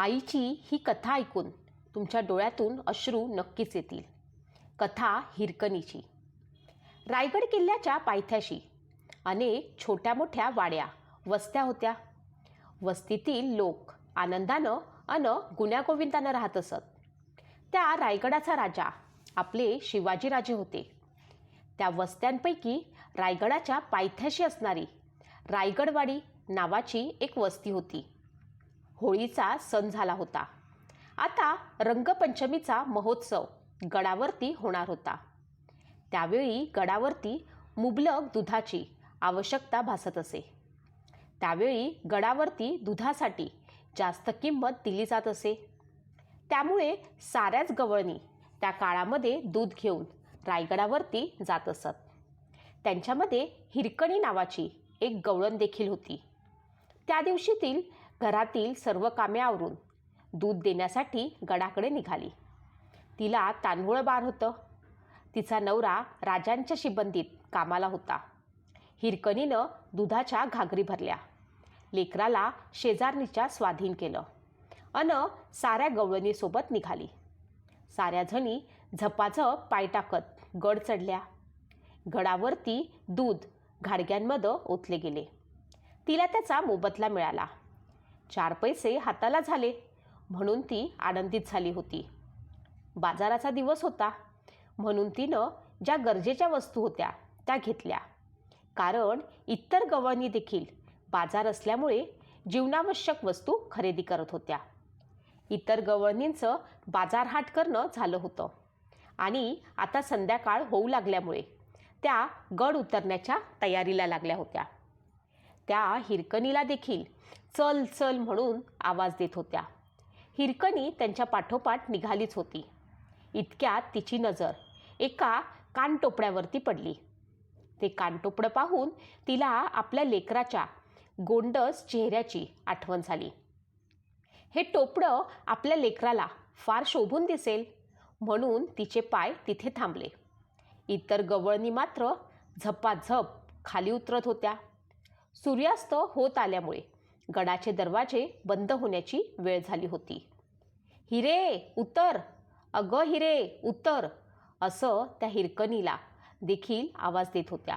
आईची ही कथा ऐकून तुमच्या डोळ्यातून अश्रू नक्कीच येतील. कथा हिरकणीची. रायगड किल्ल्याच्या पायथ्याशी अनेक छोट्या मोठ्या वाड्या वस्त्या होत्या. वस्तीतील लोक आनंदानं अन गुण्यागोविंदानं राहत असत. त्या रायगडाचा राजा आपले शिवाजीराजे होते. त्या वस्त्यांपैकी रायगडाच्या पायथ्याशी असणारी रायगडवाडी नावाची एक वस्ती होती. होळीचा सण झाला होता. आता रंगपंचमीचा महोत्सव गडावरती होणार होता. त्यावेळी गडावरती मुबलक दुधाची आवश्यकता भासत असे. त्यावेळी गडावरती दुधासाठी जास्त किंमत दिली जात असे. त्यामुळे साऱ्याच गवळणी त्या काळामध्ये दूध घेऊन रायगडावरती जात असत. त्यांच्यामध्ये हिरकणी नावाची एक गवळण देखील होती. त्या दिवशीतील घरातील सर्व कामे आवरून दूध देण्यासाठी गडाकडे निघाली. तिला तांदूळ बार होतं. तिचा नवरा राजांच्या शिबंदीत कामाला होता. हिरकणीनं दुधाच्या घागरी भरल्या. लेकराला शेजारणीच्या स्वाधीन केलं. अन साऱ्या गवळणीसोबत निघाली. साऱ्या जणी झपाझप पाय टाकत गड चढल्या. गडावरती दूध घाडग्यांमध्ये ओतले गेले. तिला त्याचा मोबदला मिळाला. चार पैसे हाताला झाले. म्हणून ती आनंदित झाली होती. बाजाराचा दिवस होता. म्हणून तिनं ज्या गरजेच्या वस्तू होत्या त्या घेतल्या. कारण इतर गवळणी देखील बाजार असल्यामुळे जीवनावश्यक वस्तू खरेदी करत होत्या. इतर गवळणींचं बाजारहाट करणं झालं होतं. आणि आता संध्याकाळ होऊ लागल्यामुळे त्या गड उतरण्याच्या तयारीला लागल्या होत्या. त्या हिरकणीला देखील चल चल म्हणून आवाज देत होत्या. हिरकणी त्यांच्या पाठोपाठ निघालीच होती. इतक्यात तिची नजर एका कानटोपड्यावरती पडली. ते कानटोपडं पाहून तिला आपल्या लेकराच्या गोंडस चेहऱ्याची आठवण झाली. हे टोपडं आपल्या लेकराला फार शोभून दिसेल म्हणून तिचे पाय तिथे थांबले. इतर गवळणी मात्र झपाझप खाली उतरत होत्या. सूर्यास्त होत आल्यामुळे गडाचे दरवाजे बंद होण्याची वेळ झाली होती. हिरे उतर. अगं हिरे उतर. असं त्या हिरकणीला देखील आवाज देत होत्या.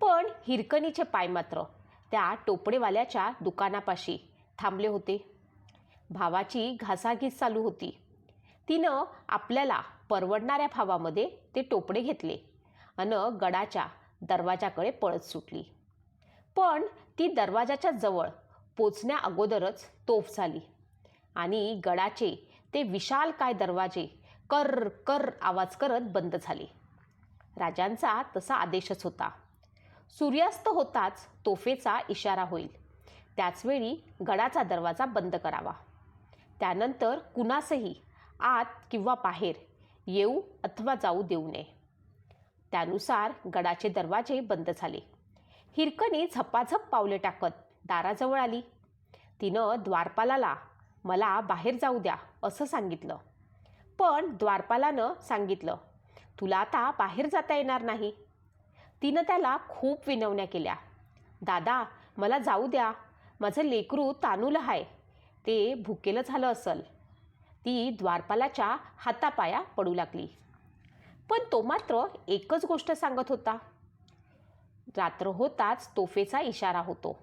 पण हिरकणीचे पाय मात्र त्या टोपडेवाल्याच्या दुकानापाशी थांबले होते. भावाची घासाघीस चालू होती. तिनं आपल्याला परवडणाऱ्या भावामध्ये ते टोपडे घेतले अन गडाच्या दरवाजाकडे पळत सुटली. पण ती दरवाजाच्या जवळ पोचण्या अगोदरच तोफ झाली. आणि गडाचे ते विशाल काय दरवाजे कर कर आवाज करत बंद झाले. राजांचा तसा आदेशच होता. सूर्यास्त होताच तोफेचा इशारा होईल. त्याचवेळी गडाचा दरवाजा बंद करावा. त्यानंतर कुणासही आत किंवा बाहेर येऊ अथवा जाऊ देऊ नये. त्यानुसार गडाचे दरवाजे बंद झाले. हिरकणी झपाझप पावले टाकत दाराजवळ आली. तिनं द्वारपालाला मला बाहेर जाऊ द्या असं सांगितलं. पण द्वारपालानं सांगितलं तुला आता बाहेर जाता येणार नाही. तिनं त्याला खूप विनवण्या केल्या. दादा मला जाऊ द्या. माझं लेकरू तानूल आहे ते भुकेलं झालं असल. ती द्वारपालाच्या हातापाया पडू लागली. पण तो मात्र एकच गोष्ट सांगत होता. रात्र होताच तोफेचा इशारा होतो.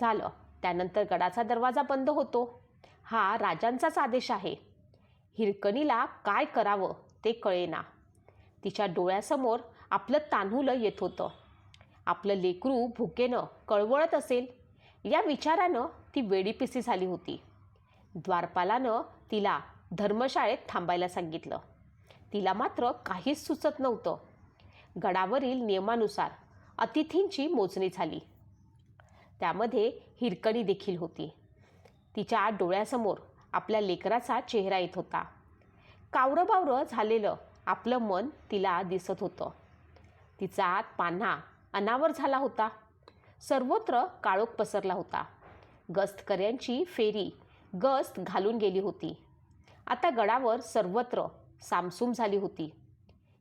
झालं. त्यानंतर गडाचा दरवाजा बंद होतो. हा राजांचाच आदेश आहे. हिरकणीला काय करावं ते कळेना. तिच्या डोळ्यासमोर आपलं तान्हुलं येत होतं. आपलं लेकरू भुकेनं कळवळत असेल. या विचारानं ती वेडीपिसी झाली होती. द्वारपालानं तिला धर्मशाळेत थांबायला सांगितलं. तिला मात्र काहीच सुचत नव्हतं. गडावरील नियमानुसार अतिथींची मोजणी झाली. त्यामध्ये हिरकणी देखील होती. तिच्या डोळ्यासमोर आपल्या लेकराचा चेहरा येत होता. कावरंबावरं झालेलं आपलं मन तिला दिसत होतं. तिचा आत पान्हा अनावर झाला होता. सर्वत्र काळोख पसरला होता. गस्तकऱ्यांची फेरी गस्त घालून गेली होती. आता गडावर सर्वत्र सामसूम झाली होती.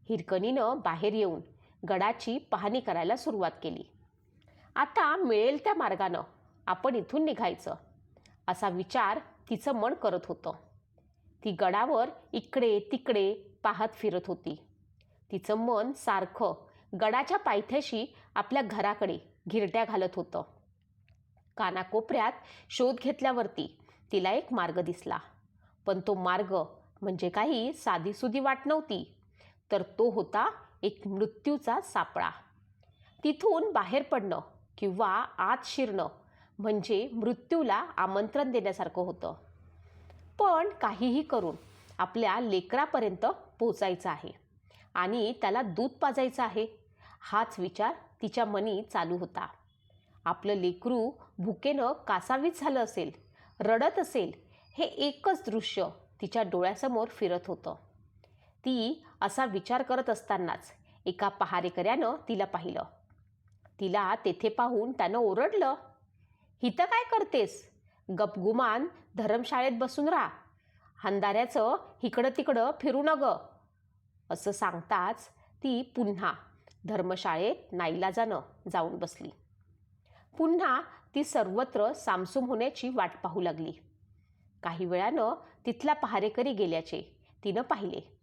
हिरकणीनं बाहेर येऊन गडाची पाहणी करायला सुरुवात केली. आता मिळेल त्या मार्गानं. आपण इथून निघायचं. असा विचार तिचं मन करत होतं. ती गडावर इकडे तिकडे पाहत फिरत होती. तिचं मन सारखं गडाच्या पायथ्याशी आपल्या घराकडे घिरट्या घालत होतं. कानाकोपऱ्यात शोध घेतल्यावरती तिला एक मार्ग दिसला. पण तो मार्ग म्हणजे काही साधीसुधी वाट नव्हती तर तो होता एक मृत्यूचा सापळा. तिथून बाहेर पडणं. किंवा आत शिरणं म्हणजे मृत्यूला आमंत्रण देण्यासारखं होतं. पण काहीही करून आपल्या लेकरापर्यंत पोचायचं आहे आणि त्याला दूध पाजायचं आहे हाच विचार तिच्या मनी चालू होता. आपलं लेकरू भुकेनं कासावीच झालं असेल रडत असेल हे एकच दृश्य तिच्या डोळ्यासमोर फिरत होतं. ती असा विचार करत असतानाच एका पहारेकऱ्यानं तिला पाहिलं. तिला तेथे पाहून त्यानं ओरडलं. हिथं काय करतेस? गपगुमान धर्मशाळेत बसून राहा. हंदाऱ्याचं इकडं तिकडं फिरू न असं सांगताच ती पुन्हा धर्मशाळेत नाईलाजानं जाऊन बसली. पुन्हा ती सर्वत्र सामसूम होण्याची वाट पाहू लागली. काही वेळानं तिथला पहारेकरी गेल्याचे तिनं पाहिले.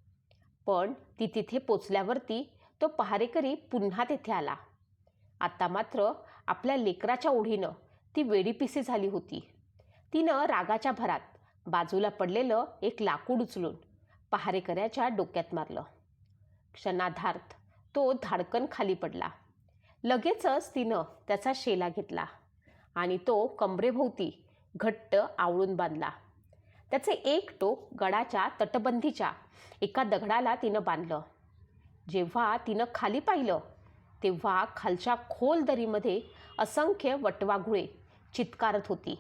पण ती तिथे पोचल्यावरती तो पहारेकरी पुन्हा तेथे आला. आता मात्र आपल्या लेकराच्या ओढीनं ती वेडीपिसी झाली होती. तिनं रागाच्या भरात बाजूला पडलेलं एक लाकूड उचलून पहारेकऱ्याच्या डोक्यात मारलं. क्षणाधार्थ तो धाडकन खाली पडला. लगेचच तिनं त्याचा शेला घेतला आणि तो कमरेभोवती घट्ट आवळून बांधला. त्याचे एक टोक गडाच्या तटबंदीच्या एका दगडाला तिनं बांधलं. जेव्हा तिनं खाली पाहिलं तेव्हा खालच्या खोल दरीमध्ये असंख्य वटवाघुळे चित्कारत होती.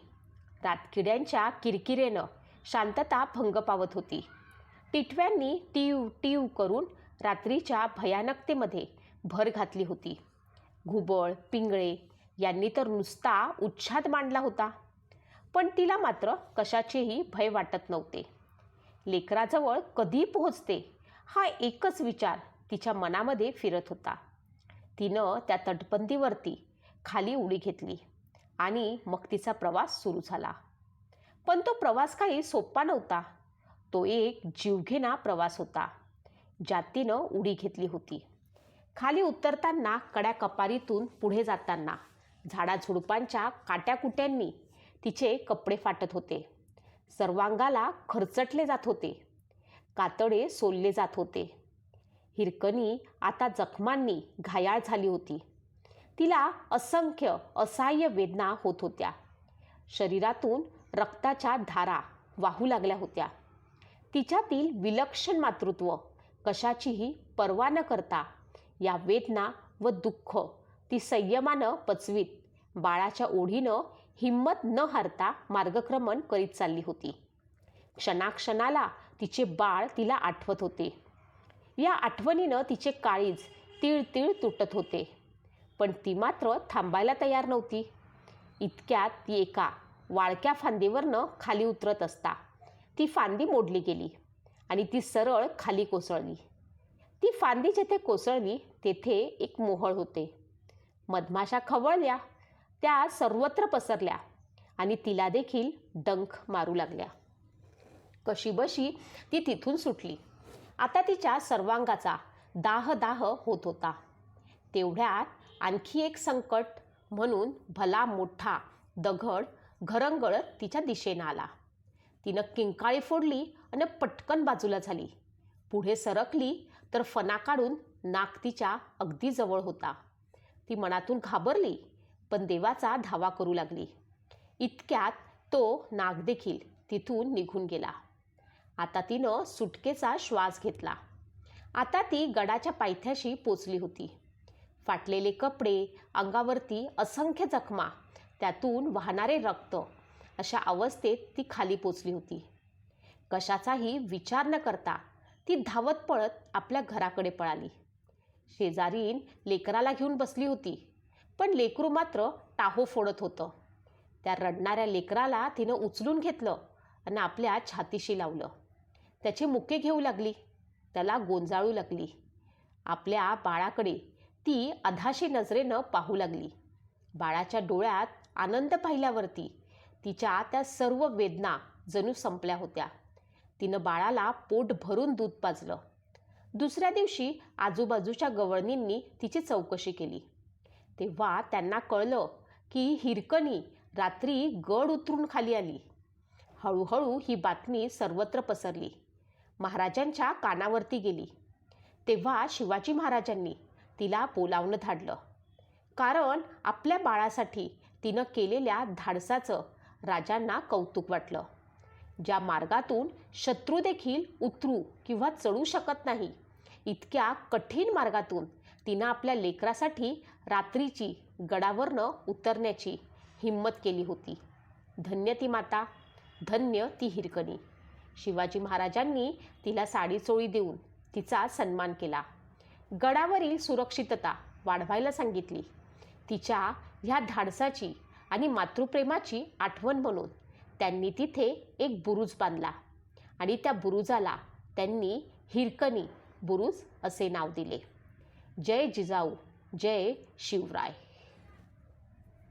रातकिड्यांच्या किरकिरेनं शांतता भंग पावत होती. टिटव्यांनी टीव टीव करून रात्रीच्या भयानकतेमध्ये भर घातली होती. घुबळ पिंगळे यांनी तर नुसता उच्छाद मांडला होता. पण तिला मात्र कशाचेही भय वाटत नव्हते. लेकराजवळ कधी पोहोचते हा एकच विचार तिच्या मनामध्ये फिरत होता. तिनं त्या तटबंदीवरती खाली उडी घेतली आणि मग तिचा प्रवास सुरू झाला. पण तो प्रवास काही सोपा नव्हता. तो एक जीवघेणा प्रवास होता ज्यात तिनं उडी घेतली होती. खाली उतरताना कड्या कपारीतून पुढे जाताना झाडाझुडपांच्या काट्याकुट्यांनी तिचे कपडे फाटत होते. सर्वांगाला खरचटले जात होते. कातडे सोलले जात होते. हिरकणी आता जखमांनी घायाळ झाली होती. तिला असंख्य असहाय्य वेदना होत होत्या. शरीरातून रक्ताच्या धारा वाहू लागल्या होत्या. तिच्यातील विलक्षण मातृत्व कशाचीही पर्वा न करता या वेदना व दुःख ती संयमानं पचवीत बाळाच्या ओढीनं हिंमत न हारता मार्गक्रमण करीत चालली होती. क्षणाक्षणाला तिचे बाळ तिला आठवत होते. या आठवणीनं तिचे काळीज तीळ तीळ तुटत होते. पण ती मात्र थांबायला तयार नव्हती. इतक्यात ती एका वाळक्या फांदीवरनं खाली उतरत असता. ती फांदी मोडली गेली आणि ती सरळ खाली कोसळली. ती फांदी जेथे कोसळली तेथे एक मोहळ होते. मधमाशा खवळल्या त्या सर्वत्र पसरल्या आणि तिला देखील डंख मारू लागल्या. कशीबशी ती तिथून सुटली. आता तिच्या सर्वांगाचा दाह दाह होत होता. तेवढ्यात आणखी एक संकट म्हणून भला मोठा दगड घरंगळत तिच्या दिशेनं आला. तिनं किंकाळी फोडली आणि पटकन बाजूला झाली. पुढे सरकली तर फणा काढून नाक तिच्या अगदी जवळ होता. ती मनातून घाबरली पण देवाचा धावा करू लागली. इतक्यात तो नाग देखील तिथून निघून गेला. आता तिनं सुटकेचा श्वास घेतला. आता ती गडाच्या पायथ्याशी पोचली होती. फाटलेले कपडे अंगावरती असंख्य जखमा त्यातून वाहणारे रक्त अशा अवस्थेत ती खाली पोचली होती. कशाचाही विचार न करता ती धावत पळत आपल्या घराकडे पळाली. शेजारीन लेकराला घेऊन बसली होती पण लेकरू मात्र टाहो फोडत होतं. त्या रडणाऱ्या लेकराला तिनं उचलून घेतलं आणि आपल्या छातीशी लावलं. त्याचे मुके घेऊ लागली. त्याला गोंजाळू लागली. आपल्या बाळाकडे ती अधाशी नजरेनं पाहू लागली. बाळाच्या डोळ्यात आनंद पाहिल्यावरती तिच्या त्या सर्व वेदना जणू संपल्या होत्या. तिनं बाळाला पोट भरून दूध पाजलं. दुसऱ्या दिवशी आजूबाजूच्या गवळणींनी तिची चौकशी केली. तेव्हा त्यांना कळलं की हिरकणी रात्री गड उतरून खाली आली. हळूहळू ही बातमी सर्वत्र पसरली. महाराजांच्या कानावरती गेली. तेव्हा शिवाजी महाराजांनी तिला बोलावणं धाडलं. कारण आपल्या बाळासाठी तिनं केलेल्या धाडसाचं राजांना कौतुक वाटलं. ज्या मार्गातून शत्रू देखील उतरू किंवा चढू शकत नाही इतक्या कठीण मार्गातून तिनं आपल्या लेकरासाठी रात्रीची गडावरनं उतरण्याची हिंमत केली होती. धन्य ती माता धन्य ती हिरकणी. शिवाजी महाराजांनी तिला साडीचोळी देऊन तिचा सन्मान केला. गडावरील सुरक्षितता वाढवायला सांगितली. तिच्या ह्या धाडसाची आणि मातृप्रेमाची आठवण म्हणून त्यांनी तिथे एक बुरुज बांधला आणि त्या बुरुजाला त्यांनी हिरकणी बुरुज असे नाव दिले. जय जिजाऊ जय शिवराय.